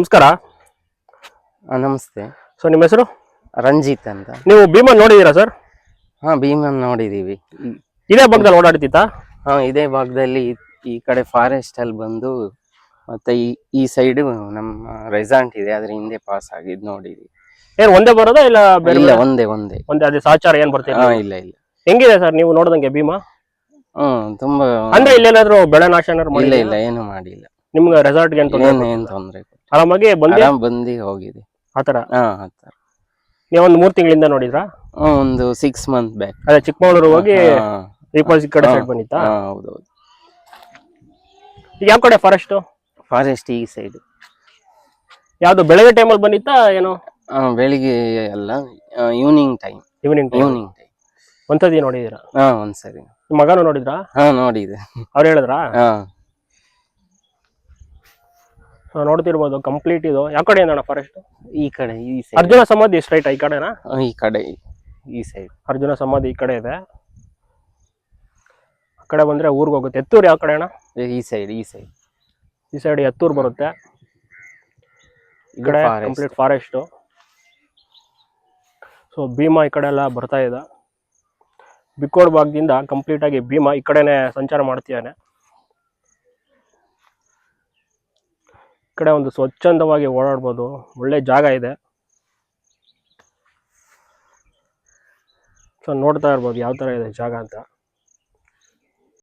ನಮಸ್ಕಾರ. ನಮಸ್ತೆ. ಸೊ ನಿಮ್ಮ ಹೆಸರು? ರಂಜಿತ್ ಅಂತ. ನೀವು ಭೀಮನ್ ನೋಡಿದ್ದೀರಾ ಸರ್ ಹಾ ಭೀಮನ್ ನೋಡಿದೀವಿ ಇದೇ ಭಾಗದಲ್ಲಿ ಓಡಾಡ್ತಿತ್ತಾ ಹಾ ಇದೇ ಭಾಗದಲ್ಲಿ ಈ- ಕಡೆ ಫಾರೆಸ್ಟ್ ಅಲ್ಲಿ ಬಂದು ಮತ್ತೆ ಈ ಈ ಸೈಡ್ ನಮ್ಮ ರೆಸಾರ್ಟ್ ಇದೆ ಅದ್ರ ಹಿಂದೆ ಪಾಸ್ ಆಗಿದ್ ನೋಡಿದ್ವಿ ಏನ್ ಒಂದೇ ಬರೋದಾ ಇಲ್ಲ ಬೇರೆ ಇಲ್ಲ ಒಂದೇ ಒಂದೇ. ಒಂದೇ ಅದೇ ಸಾಚಾರ ಏನ್ ಬರ್ತೀವಿ ಹಾ ಇಲ್ಲ ಇಲ್ಲ. ಹೆಂಗಿದೆ ಸರ್ ನೀವು ನೋಡ್ದಂಗೆ ಭೀಮಾ? ಹ್ಮ್ ತುಂಬಾ ಅಂದ್ರೆ ಇಲ್ಲೇನಾದರೂ ಬೆಳೆ ನಾಶ ಏನಾದ್ರು ಇಲ್ಲ ಮಾಡಿಲ್ಲ ಇಲ್ಲ ಏನು ಮಾಡಿಲ್ಲ. ನಿಮ್ಗೆ ರೆಸಾರ್ಟ್ಗೆ ತೊಂದರೆ? ಏನ್ ತೊಂದ್ರೆ. ಆರಾಮಾಗಿ ಬಂದು? ಆರಾಮ್ ಬಂದಿ ಹೋಗಿದೆ ಆತರ ಹಾ ಆತರ ನೀವು ಒಂದು ಮೂರ್ ತಿಂಗಳಿಂದ ನೋಡಿದ್ರಾ? ಹ್ಮ್, ಒಂದು ಸಿಕ್ಸ್ ಮಂತ್ ಬ್ಯಾಕ್ ಅದೇ ಚಿಕ್ಕಮಗಳೂರು ಹೋಗಿ ರೀಪಾಲ್ಸ್ ಕಡೆ ಸೈಡ್ ಬಂದಿತ್ತಾ? ಹೌದು ಈಗ ಯಾವ ಕಡೆ ಫಾರೆಸ್ಟ್ ಫಾರೆಸ್ಟ್ ಈ ಸೈಡ್ ಯಾವ್ದು ಬೆಳಗ್ಗೆ ಟೈಮಲ್ಲಿ ಬಂದಿತ್ತಾ ಏನೋ? ಬೆಳಿಗ್ಗೆ ಅಲ್ಲ evening time evening evening time ಒಂದ್ಸತಿ ನೋಡಿದೀರಾ ಹಾ ಒಂದ್ಸರಿ. ನಿಮ್ಮ ಮಗನೂ ನೋಡಿದ್ರಾ? ಹಾ ನೋಡಿದೆ. ಅವ್ರು ಹೇಳಿದ್ರಾ? ಹಾ. ನೋಡ್ತಿರ್ಬೋದು ಕಂಪ್ಲೀಟ್ ಇದು. ಯಾವ ಕಡೆ ಅಣ್ಣ ಫಾರೆಸ್ಟ್ ಈ ಕಡೆ ಈ ಸೈಡ್ ಅರ್ಜುನ ಸಮಾಧಿ ಸ್ಟ್ರೈಟ್ ಈ ಕಡೆನಾ? ಈ ಕಡೆ ಈ ಸೈಡ್ ಅರ್ಜುನ ಸಮಾಧಿ ಈ ಕಡೆ ಇದೆ. ಆ ಕಡೆ ಬಂದ್ರೆ ಊರ್ಗ್ ಹೋಗುತ್ತೆ. ಎತ್ತೂರ್ ಯಾವ ಕಡೆ ಅಣ್ಣ? ಈ ಸೈಡ್ ಈ ಸೈಡ್ ಈ ಸೈಡ್ ಎತ್ತೂರ್ ಬರುತ್ತೆ. ಈ ಕಡೆ ಕಂಪ್ಲೀಟ್ ಫಾರೆಸ್ಟ್ ಸೊ ಭೀಮಾ ಈ ಕಡೆ ಎಲ್ಲ ಬರ್ತಾ ಇದೆ. ಬಿಕ್ಕೋಡ್ ಭಾಗದಿಂದ ಕಂಪ್ಲೀಟ್ ಆಗಿ ಭೀಮಾ ಈ ಕಡೆನೆ ಸಂಚಾರ ಮಾಡ್ತಿದ್ದಾನೆ. ಕಡೆ ಒಂದು ಸ್ವಚ್ಛಂದವಾಗಿ ಓಡಾಡ್ಬೋದು. ಒಳ್ಳೆ ಜಾಗ ಇದೆ. ಸೊ ನೋಡ್ತಾ ಇರ್ಬೋದು ಯಾವ ತರ ಇದೆ ಜಾಗ ಅಂತ.